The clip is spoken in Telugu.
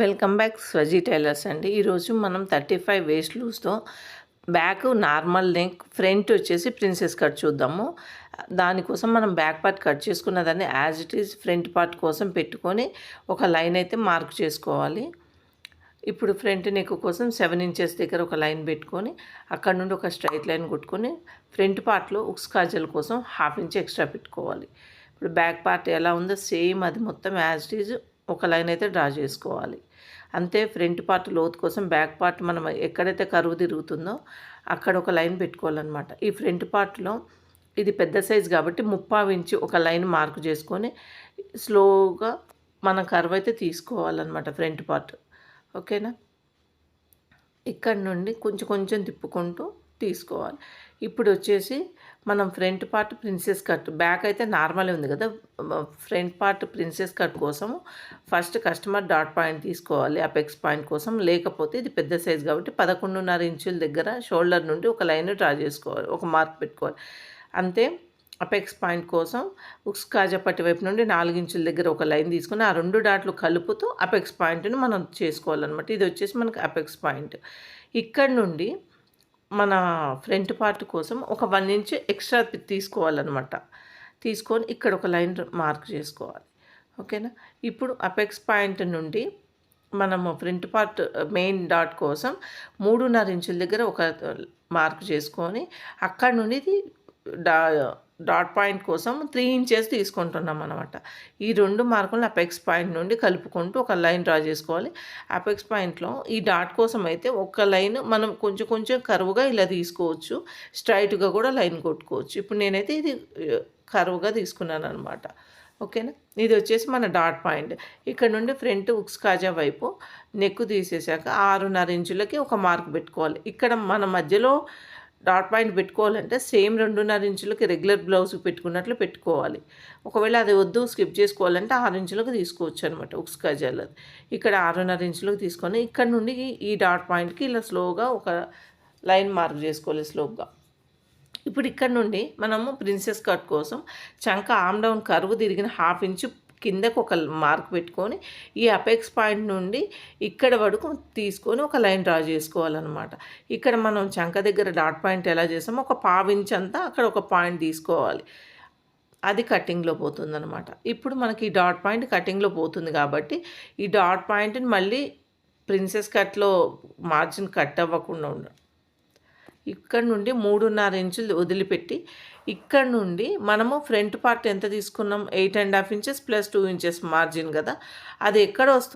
వెల్కమ్ బ్యాక్ స్వజీ టైలర్స్ అండి. ఈరోజు మనం థర్టీ ఫైవ్ వేస్ట్ లూస్తో బ్యాక్ నార్మల్ నెక్ ఫ్రంట్ వచ్చేసి ప్రిన్సెస్ కట్ చూద్దాము. దానికోసం మనం బ్యాక్ పార్ట్ కట్ చేసుకున్న దాన్ని as it is front part కోసం పెట్టుకొని ఒక లైన్ అయితే మార్క్ చేసుకోవాలి. ఇప్పుడు ఫ్రంట్ నెక్ కోసం సెవెన్ ఇంచెస్ దగ్గర ఒక లైన్ పెట్టుకొని అక్కడ నుండి ఒక స్ట్రైట్ లైన్ కొట్టుకొని ఫ్రంట్ పార్ట్లో ఉక్స్ కాజల్ కోసం హాఫ్ ఇంచ్ ఎక్స్ట్రా పెట్టుకోవాలి. ఇప్పుడు బ్యాక్ పార్ట్ ఎలా ఉందో సేమ్ అది మొత్తం యాజ్ ఇట్ ఈజ్ ఒక లైన్ అయితే డ్రా చేసుకోవాలి. అంతే ఫ్రంట్ పార్ట్ లోతు కోసం బ్యాక్ పార్ట్ మనం ఎక్కడైతే కరువు తిరుగుతుందో అక్కడ ఒక లైన్ పెట్టుకోవాలన్నమాట. ఈ ఫ్రంట్ పార్ట్లో ఇది పెద్ద సైజ్ కాబట్టి ముప్పావు ఇంచి ఒక లైన్ మార్క్ చేసుకొని స్లోగా మన కర్వ్ అయితే తీసుకోవాలన్నమాట ఫ్రంట్ పార్ట్. ఓకేనా? ఇక్కడ నుండి కొంచెం కొంచెం తిప్పుకుంటూ తీసుకోవాలి. ఇప్పుడు వచ్చేసి మనం front part princess cut back అయితే నార్మల్ ఉంది కదా ఫ్రంట్ పార్ట్ ప్రిన్సెస్ కట్ కోసం ఫస్ట్ కస్టమర్ డాట్ పాయింట్ తీసుకోవాలి అపెక్స్ పాయింట్ కోసం. లేకపోతే ఇది పెద్ద సైజ్ కాబట్టి పదకొండున్నర ఇంచుల దగ్గర షోల్డర్ నుండి ఒక లైన్ డ్రా చేసుకోవాలి ఒక మార్క్ పెట్టుకోవాలి. అంతే. అపెక్స్ పాయింట్ కోసం ఉక్స్ కాజపట్టి వైపు నుండి నాలుగు ఇంచుల దగ్గర ఒక లైన్ తీసుకుని ఆ రెండు డాట్లు కలుపుతూ అపెక్స్ పాయింట్ని మనం చేసుకోవాలన్నమాట. ఇది వచ్చేసి మనకి అపెక్స్ పాయింట్. ఇక్కడ నుండి మన ఫ్రంట్ పార్ట్ కోసం ఒక వన్ ఇంచ్ ఎక్స్ట్రా తీసుకోవాలన్నమాట. తీసుకొని ఇక్కడ ఒక లైన్ మార్క్ చేసుకోవాలి. ఓకేనా? ఇప్పుడు అపెక్స్ పాయింట్ నుండి మనము ఫ్రంట్ పార్ట్ మెయిన్ డాట్ కోసం మూడున్నర ఇంచుల దగ్గర ఒక మార్క్ చేసుకొని అక్కడ నుండి డా డాట్ పాయింట్ కోసం త్రీ ఇంచెస్ తీసుకుంటున్నాం అనమాట ఈ రెండు మార్కులను అపెక్స్ పాయింట్ నుండి కలుపుకుంటూ ఒక లైన్ డ్రా చేసుకోవాలి. అపెక్స్ పాయింట్లో ఈ డాట్ కోసం అయితే ఒక లైన్ మనం కొంచెం కొంచెం కరువుగా ఇలా తీసుకోవచ్చు. స్ట్రైట్గా కూడా లైన్ కొట్టుకోవచ్చు. ఇప్పుడు నేనైతే ఇది కరువుగా తీసుకున్నాను అనమాట ఓకేనా? ఇది వచ్చేసి మన డాట్ పాయింట్. ఇక్కడ నుండి ఫ్రంట్ ఉక్స్ కాజా వైపు నెక్కు తీసేసాక ఆరున్నర ఇంచులకి ఒక మార్క్ పెట్టుకోవాలి. ఇక్కడ మన మధ్యలో డాట్ పాయింట్ పెట్టుకోవాలంటే సేమ్ రెండున్నర ఇంచులకి రెగ్యులర్ బ్లౌజ్ పెట్టుకున్నట్లు పెట్టుకోవాలి. ఒకవేళ అది వద్దు స్కిప్ చేసుకోవాలంటే ఆరు ఇంచులకు తీసుకోవచ్చు అనమాట ఉక్స్ కజాలు ఇక్కడ ఆరున్నర ఇంచులకు తీసుకొని ఇక్కడ నుండి ఈ డాట్ పాయింట్కి ఇలా స్లోగా ఒక లైన్ మార్క్ చేసుకోవాలి స్లోగా. ఇప్పుడు ఇక్కడ నుండి మనము ప్రిన్సెస్ కట్ కోసం చంక ఆమ్ డౌన్ కరువు తిరిగిన హాఫ్ ఇంచు కిందకు ఒక మార్క్ పెట్టుకొని ఈ అపెక్స్ పాయింట్ నుండి ఇక్కడ వరకు తీసుకొని ఒక లైన్ డ్రా చేసుకోవాలన్నమాట. ఇక్కడ మనం చంక దగ్గర డాట్ పాయింట్ ఎలా చేసామో ఒక పావించ్ అంతా అక్కడ ఒక పాయింట్ తీసుకోవాలి. అది కటింగ్లో పోతుందన్నమాట. ఇప్పుడు మనకి ఈ డాట్ పాయింట్ కటింగ్లో పోతుంది కాబట్టి ఈ డాట్ పాయింట్ని మళ్ళీ ప్రిన్సెస్ కట్లో మార్జిన్ కట్ అవ్వకుండా ఉండడం ఇక్కడ నుండి మూడున్నర ఇంచులు వదిలిపెట్టి ఇక్కడ నుండి మనము ఫ్రంట్ పార్ట్ ఎంత తీసుకున్నాం? Eight and half inches plus two inches margin కదా. అది ఎక్కడ వస్తుంది?